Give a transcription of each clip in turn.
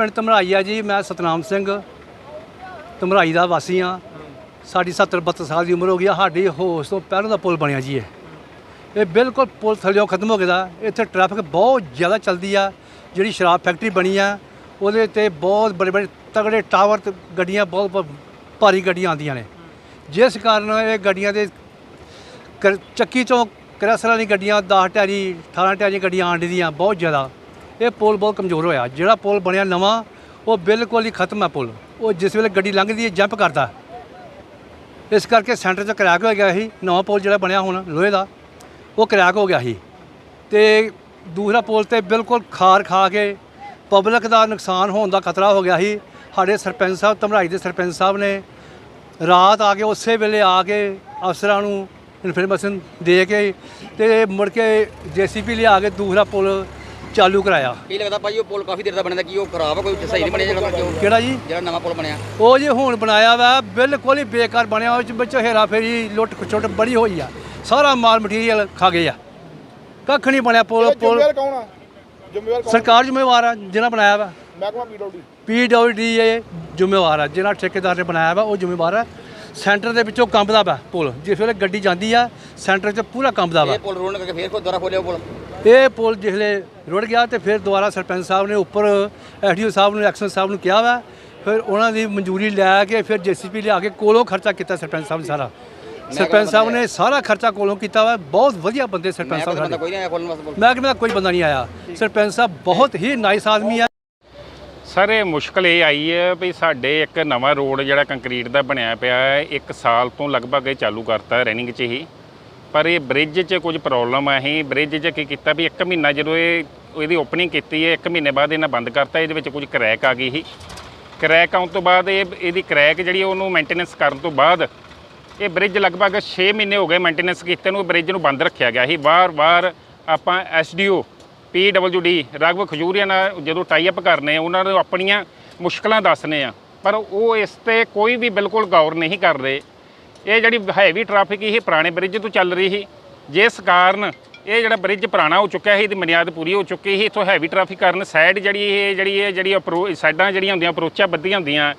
ਪਿੰਡ ਧਮਰਾਈ ਆ ਜੀ, ਮੈਂ ਸਤਨਾਮ ਸਿੰਘ, ਧਮਰਾਈ ਦਾ ਵਾਸੀ ਆ। ਸਾਡੀ 70 72 ਸਾਲ ਦੀ ਉਮਰ ਹੋ ਗਈ ਆ, ਸਾਡੀ ਹੋਸ਼ ਤੋਂ ਪਹਿਲਾਂ ਦਾ ਪੁਲ ਬਣਿਆ ਜੀ ਇਹ। ਇਹ ਬਿਲਕੁਲ ਪੁਲ ਥੱਲਿਓਂ ਖਤਮ ਹੋ ਗਿਆ ਦਾ। ਇੱਥੇ ਟ੍ਰੈਫਿਕ ਬਹੁਤ ਜ਼ਿਆਦਾ ਚੱਲਦੀ ਆ, ਜਿਹੜੀ ਸ਼ਰਾਬ ਫੈਕਟਰੀ ਬਣੀ ਆ, ਉਹਦੇ ਤੇ ਬਹੁਤ ਬੜੇ ਬੜੇ ਤਗੜੇ ਟਾਵਰ ਤੇ ਗੱਡੀਆਂ, ਬਹੁਤ ਭਾਰੀ ਗੱਡੀਆਂ ਆਉਂਦੀਆਂ ਨੇ। ਜਿਸ ਕਾਰਨ ਇਹ ਗੱਡੀਆਂ ਦੇ ਕਰ- ਚੱਕੀ ਚੋਂ ਕਰੈਸਰ ਵਾਲੀ ਗੱਡੀਆਂ 10 ਟੈਰੀ 18 ਟੈਰੀ ਗੱਡੀਆਂ ਆਉਣ ਦੀਆਂ ਬਹੁਤ ਜ਼ਿਆਦਾ। ਇਹ ਪੁਲ ਬਹੁਤ ਕਮਜ਼ੋਰ ਹੋਇਆ। ਜਿਹੜਾ ਪੁਲ ਬਣਿਆ ਨਵਾਂ, ਉਹ ਬਿਲਕੁਲ ਹੀ ਖਤਮ ਹੈ ਪੁਲ। ਉਹ ਜਿਸ ਵੇਲੇ ਗੱਡੀ ਲੰਘਦੀ ਹੈ, ਜੰਪ ਕਰਦਾ। ਇਸ ਕਰਕੇ ਸੈਂਟਰ 'ਚ ਕਰੈਕ ਹੋ ਗਿਆ ਸੀ। ਨਵਾਂ ਪੁਲ ਜਿਹੜਾ ਬਣਿਆ ਹੁਣ ਲੋਹੇ ਦਾ, ਉਹ ਕਰੈਕ ਹੋ ਗਿਆ ਸੀ। ਤੇ ਦੂਸਰਾ ਪੁਲ ਤੇ ਬਿਲਕੁਲ ਖਾਰ ਖਾ ਕੇ ਪਬਲਿਕ ਦਾ ਨੁਕਸਾਨ ਹੋਣ ਦਾ ਖਤਰਾ ਹੋ ਗਿਆ ਸੀ। ਸਾਡੇ ਸਰਪੰਚ ਸਾਹਿਬ, ਧਮਰਾਈ ਦੇ ਸਰਪੰਚ ਸਾਹਿਬ ਨੇ ਰਾਤ ਆ ਕੇ ਉਸੇ ਵੇਲੇ ਆ ਕੇ ਅਫਸਰਾਂ ਨੂੰ ਇਨਫੋਰਮੇਸ਼ਨ ਦੇ ਕੇ ਤੇ ਮੁੜ ਕੇ ਜੀਸੀਪੀ ਲਿਆ ਕੇ ਦੂਸਰਾ ਪੁਲ ਚਾਲੂ ਕਰਾਇਆ। ਕੀ ਲੱਗਦਾ ਭਾਈ ਉਹ ਪੁਲ ਕਾਫੀ ਦੇਰ ਦਾ ਬਣਿਆ ਕੀ ਉਹ ਖਰਾਬ ਆ ਕੋਈ ਸਹੀ ਨਹੀਂ ਬਣਿਆ ਜਿਹੜਾ ਕਿਉਂ ਕਿਹੜਾ ਜੀ? ਜਿਹੜਾ ਨਵਾਂ ਪੁਲ ਬਣਿਆ। ਉਹ ਜੇ ਹੁਣ ਬਣਾਇਆ ਵਾ ਬਿਲਕੁਲ ਹੀ ਬੇਕਾਰ ਬਣਿਆ ਉਹ ਵਿੱਚ ਹੇਰਾ ਫੇਰੀ ਲੁੱਟ ਖਚੁੱਟ ਬੜੀ ਹੋਈ ਆ। ਸਾਰਾ ਮਾਲ ਮਟੀਰੀਅਲ ਖਾ ਗਏ ਆ। ਕੱਖ ਨਹੀਂ ਬਣਿਆ ਪੁਲ ਪੁਲ। ਜ਼ਿੰਮੇਵਾਰ ਕੌਣ ਆ? ਜ਼ਿੰਮੇਵਾਰ ਕੌਣ ਸਰਕਾਰ ਜ਼ਿੰਮੇਵਾਰ ਆ ਜਿਹਨਾਂ ਬਣਾਇਆ ਵਾ। ਮਹਿਕਮਾ ਪੀਡਬਲਯੂਡੀ ਇਹ ਜ਼ਿੰਮੇਵਾਰ ਆ ਜਿਹਨਾਂ ਠੇਕੇਦਾਰ ਨੇ ਬਣਾਇਆ ਵਾ ਉਹ ਜ਼ਿੰਮੇਵਾਰ ਆ। ਸੈਂਟਰ ਦੇ ਵਿੱਚੋਂ ਕੰਬਦਾ ਵਾ ਪੁਲ। ਜਿਸ ਵੇਲੇ ਗੱਡੀ ਜਾਂਦੀ ਆ ਸੈਂਟਰ 'ਚ ਪੂਰਾ ਕੰਬਦਾ ਵਾ। ਇਹ ਪੁਲ ਰੋਣ ਕਰਕੇ ਫੇਰ ਕੋਈ ਦੁਆਰਾ ਖੋਲਿਆ ਪੁਲ। ਇਹ ਪੁਲ ਜਿਸਲੇ ਰੁੜ ਗਿਆ ਤੇ ਫਿਰ ਦੁਬਾਰਾ ਸਰਪੰਚ ਸਾਹਿਬ ਨੇ ਉੱਪਰ ਐਸਡੀਓ ਸਾਹਿਬ ਨੂੰ ਐਕਸ਼ਨ ਸਾਹਿਬ ਨੂੰ ਕਿਹਾ ਵਾ ਫਿਰ ਉਹਨਾਂ ਦੀ ਮਨਜ਼ੂਰੀ ਲੈ ਕੇ ਫਿਰ ਜੀਸੀਪੀ ਲਿਆ ਕੇ ਕੋਲੋਂ ਖਰਚਾ ਕੀਤਾ ਸਰਪੰਚ ਸਾਹਿਬ ਨੇ ਸਾਰਾ। ਸਰਪੰਚ ਸਾਹਿਬ ਨੇ ਸਾਰਾ ਖਰਚਾ ਕੋਲੋਂ ਕੀਤਾ ਵਾ ਬਹੁਤ ਵਧੀਆ ਬੰਦੇ ਸਰਪੰਚ ਸਾਹਿਬ ਬੰਦਾ ਸਾਡੇ। ਮਹਿਕਮੇ ਦਾ ਕੋਈ ਬੰਦਾ ਨਹੀਂ ਆਇਆ। ਸਰਪੰਚ ਸਾਹਿਬ ਬਹੁਤ ਹੀ ਨਾਈਸ ਆਦਮੀ ਆ। ਸਰ ਇਹ ਮੁਸ਼ਕਲ ਇਹ ਆਈ ਹੈ ਵੀ ਸਾਡੇ ਇੱਕ ਨਵਾਂ ਰੋਡ ਜਿਹੜਾ ਕੰਕਰੀਟ ਦਾ ਬਣਿਆ ਪਿਆ ਹੈ ਇੱਕ ਸਾਲ ਤੋਂ ਲਗਭਗ ਇਹ ਚਾਲੂ ਕਰਤਾ ਰਨਿੰਗ 'ਚ ਹੀ। ਪਰ ਇਹ ਬ੍ਰਿਜ 'ਚ ਕੁਝ ਪ੍ਰੋਬਲਮ ਆ ਹੀ ਬ੍ਰਿਜ 'ਚ ਕੀ ਕੀਤਾ ਵੀ ਇੱਕ ਮਹੀਨਾ ਜਦੋਂ ਇਹ, ਇਹਦੀ ਓਪਨਿੰਗ ਕੀਤੀ ਹੈ, ਇੱਕ ਮਹੀਨੇ ਬਾਅਦ ਇਹਨਾਂ ਬੰਦ ਕਰਤਾ, ਇਹਦੇ ਵਿੱਚ ਕੁਝ ਕਰੈਕ ਆ ਗਈ ਸੀ। ਕਰੈਕ ਆਉਣ ਤੋਂ ਬਾਅਦ ਇਹ, ਇਹਦੀ ਕਰੈਕ ਜਿਹੜੀ ਉਹਨੂੰ ਮੇਨਟੇਨੈਂਸ ਕਰਨ ਤੋਂ ਬਾਅਦ ਇਹ ਬ੍ਰਿਜ ਲਗਭਗ 6 ਮਹੀਨੇ ਹੋ ਗਏ ਮੇਨਟੇਨੈਂਸ ਕੀਤੇ ਨੂੰ ਬ੍ਰਿਜ ਨੂੰ ਬੰਦ ਰੱਖਿਆ ਗਿਆ ਸੀ। ਵਾਰ-ਵਾਰ ਆਪਾਂ ਐਸਡੀਓ ਪੀਡਬਲਯੂਡੀ ਰਾਘਵ ਖਜੂਰੀਆ ਨਾਲ ਜਦੋਂ ਟਾਈ ਅਪ ਕਰਨੇ ਆ, ਉਹਨਾਂ ਨੂੰ ਆਪਣੀਆਂ ਮੁਸ਼ਕਲਾਂ ਦੱਸਨੇ ਆ। ਪਰ ਉਹ ਇਸ ਤੇ ਕੋਈ ਵੀ ਬਿਲਕੁਲ ਗੌਰ ਨਹੀਂ ਕਰ ਰਹੇ ਇਹ ਜਿਹੜੀ ਹੈਵੀ ਟ੍ਰੈਫਿਕ ਇਹ ਪੁਰਾਣੇ ਬ੍ਰਿਜ ਤੋਂ ਚੱਲ ਰਹੀ ਸੀ। ਜਿਸ ਕਾਰਨ ਇਹ ਜਿਹੜਾ ਬ੍ਰਿਜ ਪੁਰਾਣਾ ਹੋ ਚੁੱਕਿਆ ਸੀ ਇਹਦੀ ਬੁਨਿਆਦ ਪੂਰੀ ਹੋ ਚੁੱਕੀ ਸੀ, ਇਥੋਂ ਹੈਵੀ ਟ੍ਰੈਫਿਕ ਕਾਰਨ ਸਾਈਡ ਜਿਹੜੀ ਇਹ ਜਿਹੜੀ ਇਹ, ਜਿਹੜੀ ਅਪਰੋ ਸਾਈਡਾਂ ਜਿਹੜੀਆਂ ਹੁੰਦੀਆਂ ਅਪਰੋਚਾਂ ਬੱਧੀਆਂ ਹੁੰਦੀਆਂ।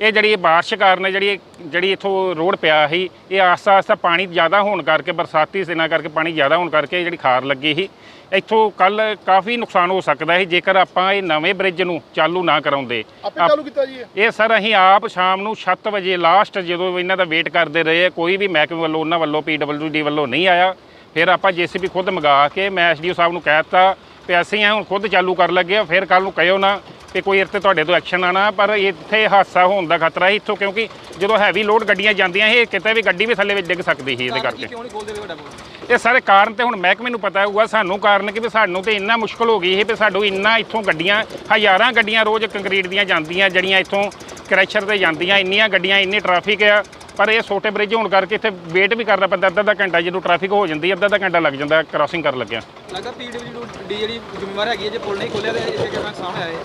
ਇਹ ਜਿਹੜੀ ਬਾਰਿਸ਼ ਕਾਰਨ ਜਿਹੜੀ ਜਿਹੜੀ ਇਥੋਂ ਰੋਡ ਪਿਆ ਸੀ ਇਹ ਆਸਤਾ ਆਸਤਾ ਪਾਣੀ ਜ਼ਿਆਦਾ ਹੋਣ ਕਰਕੇ ਬਰਸਾਤੀ ਦਿਨਾਂ ਕਰਕੇ ਪਾਣੀ ਜ਼ਿਆਦਾ ਹੋਣ ਕਰਕੇ ਜਿਹੜੀ ਖਾਰ ਲੱਗੀ ਸੀ ਇੱਥੋਂ ਕੱਲ ਕਾਫੀ ਨੁਕਸਾਨ ਹੋ ਸਕਦਾ ਸੀ ਜੇਕਰ ਆਪਾਂ ਇਹ ਨਵੇਂ ਬ੍ਰਿਜ ਨੂੰ ਚਾਲੂ ਨਾ ਕਰਾਉਂਦੇ। ਆਪੇ ਚਾਲੂ ਕੀਤਾ ਜੀ ਇਹ? ਸਰ ਅਸੀਂ ਆਪ ਸ਼ਾਮ ਨੂੰ 7 ਵਜੇ ਲਾਸਟ ਜਦੋਂ ਇਹਨਾਂ ਦਾ ਵੇਟ ਕਰਦੇ ਰਹੇ ਕੋਈ ਵੀ ਮਹਿਕਮੇ ਵੱਲੋਂ ਉਹਨਾਂ ਵੱਲੋਂ ਪੀਡਬਲਯੂਡੀ ਵੱਲੋਂ ਨਹੀਂ ਆਇਆ ਫਿਰ ਆਪਾਂ ਜੀਸੀਬੀ ਖੁਦ ਮੰਗਾ ਕੇ ਮੈਂ ਐਸਡੀਓ ਸਾਹਿਬ ਨੂੰ ਕਹਿ ਦਿੱਤਾ ਵੀ ਅਸੀਂ ਆ ਹੁਣ ਖੁਦ ਚਾਲੂ ਕਰ ਲੱਗੇ ਆ ਫਿਰ ਕੱਲ ਨੂੰ ਕਹਿਓ ਨਾ ਕਿ ਕੋਈ ਇੱਥੇ ਤੁਹਾਡੇ ਤੋਂ ਐਕਸ਼ਨ ਆਣਾ ਪਰ ਇੱਥੇ ਹਾਦਸਾ ਹੋਣ ਦਾ ਖਤਰਾ ਹੈ ਇੱਥੋਂ ਕਿਉਂਕਿ ਜਦੋਂ ਹੈਵੀ ਲੋਡ ਗੱਡੀਆਂ ਜਾਂਦੀਆਂ ਇਹ ਕਿਤੇ ਵੀ ਗੱਡੀ ਵੀ ਥੱਲੇ ਵਿੱਚ ਡਿੱਗ ਸਕਦੀ ਸੀ ਇਹਦੇ ਕਰਕੇ। ਕਿਉਂ ਨਹੀਂ ਖੋਲਦੇ ਇਹ ਸਾਰੇ ਕਾਰਨ ਤੇ ਹੁਣ ਮਹਿਕਮੇ ਨੂੰ ਪਤਾ ਹੋਊਗਾ ਸਾਨੂੰ ਕਾਰਨ ਕਿ ਵੀ ਸਾਨੂੰ ਤੇ ਇੰਨਾ ਮੁਸ਼ਕਲ ਹੋ ਗਈ ਇਹ ਵੀ ਸਾਨੂੰ ਇੰਨਾ ਇੱਥੋਂ ਗੱਡੀਆਂ ਹਜ਼ਾਰਾਂ ਗੱਡੀਆਂ ਰੋਜ਼ ਕੰਕਰੀਟ ਦੀਆਂ ਜਾਂਦੀਆਂ ਜਿਹੜੀਆਂ ਇੱਥੋਂ ਕ੍ਰੈਸ਼ਰ ਤੇ ਜਾਂਦੀਆਂ ਇੰਨੀਆਂ ਗੱਡੀਆਂ ਇੰਨੀ ਟ੍ਰੈਫਿਕ ਆ ਪਰ ਇਹ ਛੋਟੇ ਬ੍ਰਿਜ ਹੋਣ ਕਰਕੇ ਇੱਥੇ ਵੇਟ ਵੀ ਕਰਨਾ ਪੈਂਦਾ ਅੱਧਾ ਅੱਧਾ ਘੰਟਾ ਜਦੋਂ ਟ੍ਰੈਫਿਕ ਹੋ ਜਾਂਦੀ ਹੈ ਅੱਧਾ ਅੱਧਾ ਘੰਟਾ ਲੱਗ ਜਾਂਦਾ ਕ੍ਰਾਸਿੰਗ ਕਰਨ ਲੱਗਿਆ। ਲੱਗਦਾ ਪੀਡਬਲਯੂਡੀ ਜਿਹੜੀ ਜ਼ਿੰਮੇਵਾਰ ਹੈਗੀ ਹੈ ਜੇ ਪੁਲ ਨਹੀਂ ਖੋਲਿਆ ਤੇ ਇਸੇ ਕਿਵੇਂ ਸਾਹਮਣੇ ਆਏ।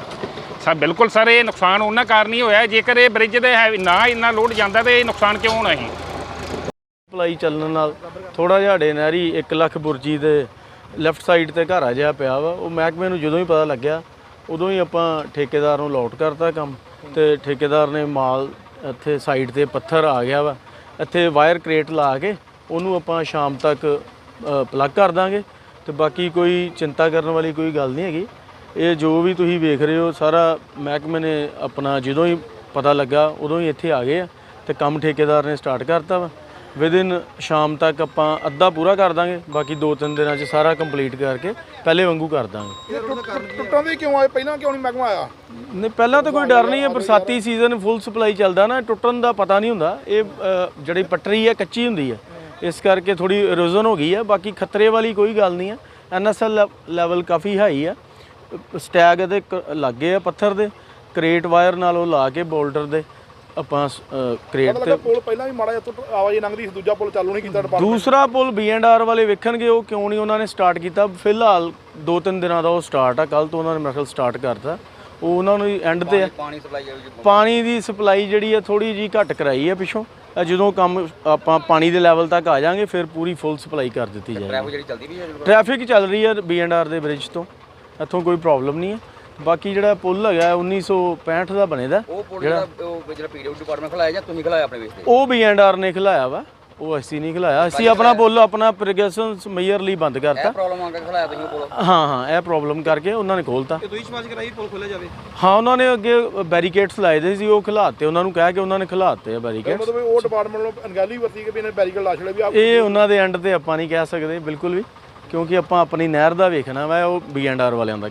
ਸਾ ਬਿਲਕੁਲ ਸਰ, ਇਹ ਨੁਕਸਾਨ ਉਹਨਾਂ ਕਾਰਨ ਹੀ ਹੋਇਆ ਜੇਕਰ ਇਹ ਬ੍ਰਿਜ ਦੇ ਹੈ ਨਾ ਇੰਨਾ ਲੋਡ ਜਾਂਦਾ ਤੇ ਇਹ ਨੁਕਸਾਨ ਕਿਉਂ ਹੋਣਾ ਸੀ? ਸਪਲਾਈ ਚੱਲਣ ਨਾਲ ਥੋੜਾ ਜਿਹਾ ਡੇ ਨਹਿਰੀ 1 ਲੱਖ ਬੁਰਜੀ ਦੇ ਲੈਫਟ ਸਾਈਡ ਤੇ ਘਰ ਆ ਜਿਹਾ ਪਿਆ ਵਾ। ਉਹ ਮਹਿਕਮੇ ਨੂੰ ਜਦੋਂ ਹੀ ਪਤਾ ਲੱਗਿਆ, ਉਦੋਂ ਹੀ ਆਪਾਂ ਠੇਕੇਦਾਰ ਨੂੰ ਲੋਟ ਕਰਤਾ ਕੰਮ ਤੇ ਠੇਕੇਦਾਰ ਨੇ ਮਾਲ ਇੱਥੇ ਸਾਈਡ ਤੇ ਪੱਥਰ ਆ ਗਿਆ ਵਾ। ਇੱਥੇ ਵਾਇਰ ਕ੍ਰੇਟ ਲਾ ਕੇ ਉਹਨੂੰ ਆਪਾਂ ਸ਼ਾਮ ਤੱਕ ਪਲੱਗ ਕਰ ਦਾਂਗੇ। ਤੇ ਬਾਕੀ ਕੋਈ ਚਿੰਤਾ ਕਰਨ ਵਾਲੀ ਕੋਈ ਗੱਲ ਨਹੀਂ ਹੈਗੀ। ਇਹ ਜੋ ਵੀ ਤੁਸੀਂ ਵੇਖ ਰਹੇ ਹੋ ਸਾਰਾ ਮਹਿਕਮੇ ਨੇ ਆਪਣਾ ਜਦੋਂ ਹੀ ਪਤਾ ਲੱਗਾ ਉਦੋਂ ਹੀ ਇੱਥੇ ਆ ਗਏ ਆ ਤੇ ਕੰਮ ਠੇਕੇਦਾਰ ਨੇ ਸਟਾਰਟ ਕਰਤਾ ਵਾ। ਵਿਦਿਨ ਸ਼ਾਮ ਤੱਕ ਆਪਾਂ ਅੱਧਾ ਪੂਰਾ ਕਰ ਦਾਂਗੇ ਬਾਕੀ 2-3 ਦਿਨਾਂ 'ਚ ਸਾਰਾ ਕੰਪਲੀਟ ਕਰਕੇ ਪਹਿਲੇ ਵਾਂਗੂ ਕਰ ਦਾਂਗੇ। ਟੁੱਟ- ਦੇ ਕਿਉਂ ਆਏ? ਪਹਿਲਾਂ ਕਿਉਂ ਨਹੀਂ ਮਹਿਕਮਾ ਆਇਆ? ਨਹੀਂ ਪਹਿਲਾਂ ਤਾਂ ਕੋਈ ਡਰ ਨਹੀਂ ਹੈ ਬਰਸਾਤੀ ਸੀਜ਼ਨ ਫੁੱਲ ਸਪਲਾਈ ਚੱਲਦਾ ਨਾ ਟੁੱਟਣ ਦਾ ਪਤਾ ਨਹੀਂ ਹੁੰਦਾ। ਇਹ ਜਿਹੜੀ ਪਟਰੀ ਹੈ ਕੱਚੀ ਹੁੰਦੀ ਹੈ। ਇਸ ਕਰਕੇ ਥੋੜੀ ਇਰੋਜ਼ਨ ਹੋ ਗਈ ਹੈ ਬਾਕੀ ਖਤਰੇ ਵਾਲੀ ਕੋਈ ਗੱਲ ਨਹੀਂ ਹੈ। ਐਨਐਸਐਲ ਲੈਵਲ ਕਾਫੀ ਹਾਈ ਹੈ। ਸਟੈਗ ਇਹਦੇ ਕ- ਲੱਗੇ ਆ ਪੱਥਰ ਦੇ ਕ੍ਰੇਟ ਵਾਇਰ ਨਾਲ ਉਹ ਲਾ ਕੇ ਬੋਲਡਰ ਦੇ ਆਪਾਂ ਕ੍ਰੇਟ ਤੇ ਪੁਲ ਪਹਿਲਾਂ ਵੀ ਮਾੜਾ ਜਿਹਾ ਟੁੱਟ ਆਵਾਜਾਈ ਲੰਘਦੀ ਸੀ ਦੂਜਾ ਪੁਲ ਚਾਲੂ ਨਹੀਂ ਕੀਤਾ ਡਿਪਾਰਟਮੈਂਟ ਦੂਸਰਾ ਪੁਲ ਬੀਐਨਆਰ ਵਾਲੇ ਵੇਖਣਗੇ ਉਹ ਕਿਉਂ ਨਹੀਂ ਉਹਨਾਂ ਨੇ ਸਟਾਰਟ ਕੀਤਾ। ਫਿਲਹਾਲ 2-3 ਦਿਨਾਂ ਦਾ ਉਹ ਸਟਾਰਟ ਆ ਕੱਲ ਤੋਂ ਉਹਨਾਂ ਨੇ ਮੇਰੇ ਸਟਾਰਟ ਕਰਤਾ। ਉਹ ਉਹਨਾਂ ਨੂੰ ਐਂਡ ਤੇ ਆ। ਪਾਣੀ ਸਪਲਾਈ ਜਿਹੜੀ ਪਾਣੀ ਦੀ ਸਪਲਾਈ ਜਿਹੜੀ ਹੈ ਥੋੜੀ ਜੀ ਘੱਟ ਕਰਾਈ ਹੈ ਪਿੱਛੋਂ। ਜਦੋਂ ਕੰਮ ਆਪਾਂ ਪਾਣੀ ਦੇ ਲੈਵਲ ਤੱਕ ਆ ਜਾਾਂਗੇ ਫਿਰ ਪੂਰੀ ਫੁੱਲ ਸਪਲਾਈ ਕਰ ਦਿੱਤੀ ਜਾਏਗੀ। ਟ੍ਰੈਫਿਕ ਜਿਹੜੀ ਚੱਲਦੀ ਵੀ ਹੈ ਟ੍ਰੈਫਿਕ ਚੱਲ ਰਹੀ ਹੈ ਬੀਐਨਆਰ ਦੇ ਬ੍ਰਿਜ ਤੋਂ। ਇੱਥੋਂ ਕੋਈ ਪ੍ਰੋਬਲਮ ਨਹੀਂ ਹੈ। ਬਾਕੀ ਜਿਹੜਾ ਪੁਲ ਹੈਗਾ 1965 ਦਾ ਬਣੇ ਦਾ ਉਹ ਪੁਲ ਜਿਹੜਾ ਉਹ ਜਿਹੜਾ ਡਿਪਾਰਟਮੈਂਟ ਖਲਾਇਆ ਜਾਂ ਤੁਸੀਂ ਖਲਾਇਆ ਆਪਣੇ ਵੇਸ ਤੇ? ਉਹ ਵੀ ਐਂਡ ਆਰ ਨੇ ਖਿਲਾਇਆ ਵਾ। ਉਹ ਅਸੀਂ ਨਹੀਂ ਖਿਲਾਇਆ। ਅਸੀਂ ਆਪਣਾ ਪੁਲ ਆਪਣਾ ਪ੍ਰੋਗਰੈਸ਼ਨ ਮੇਜਰ ਲਈ ਬੰਦ ਕਰਤਾ। ਇਹ ਪ੍ਰੋਬਲਮ ਆ ਕੇ ਖਲਾਇਆ ਤੁਸੀਂ ਉਹ ਪੁਲ? ਹਾਂ ਹਾਂ ਇਹ ਪ੍ਰੋਬਲਮ ਕਰਕੇ ਉਹਨਾਂ ਨੇ ਖੋਲਤਾ ਤੇ ਤੁਸੀਂ ਸਮਾਜ ਕਰਾਈ ਪੁਲ ਖੋਲਿਆ ਜਾਵੇ? ਹਾਂ ਉਹਨਾਂ ਨੇ ਅੱਗੇ ਬੈਰੀਕੇਡਸ ਲਾਏ ਦੇ ਸੀ ਉਹ ਖਿਲਾਤੇ ਉਹਨਾਂ ਨੂੰ ਕਹਿ ਕੇ ਉਹਨਾਂ ਨੇ ਖਿਲਾਤੇ ਆ ਬੈਰੀਕੇਡ ਮਤਲਬ ਉਹ ਡਿਪਾਰਟਮੈਂਟ ਨੂੰ ਅਣਗਹਿਲੀ ਵਰਤੀ ਕਿ ਵੀ ਇਹਨੇ ਬੈਰੀਕੇਡ ਲਾ ਛੜੇ ਵੀ ਆਪ ਇਹ ਉਹਨਾਂ ਦੇ ਐਂਡ ਤੇ ਆਪਾਂ ਨਹੀਂ ਕਹਿ ਸਕਦੇ ਬਿਲਕੁਲ ਵੀ। ਕਿਉਂਕਿ ਆਪਾਂ ਆਪਣੀ ਨਹਿਰ ਦਾ ਵੇਖਣਾ ਵਾ ਉਹ ਬੀ ਐਂਡ ਆਰ ਵਾਲਿਆਂ ਦਾ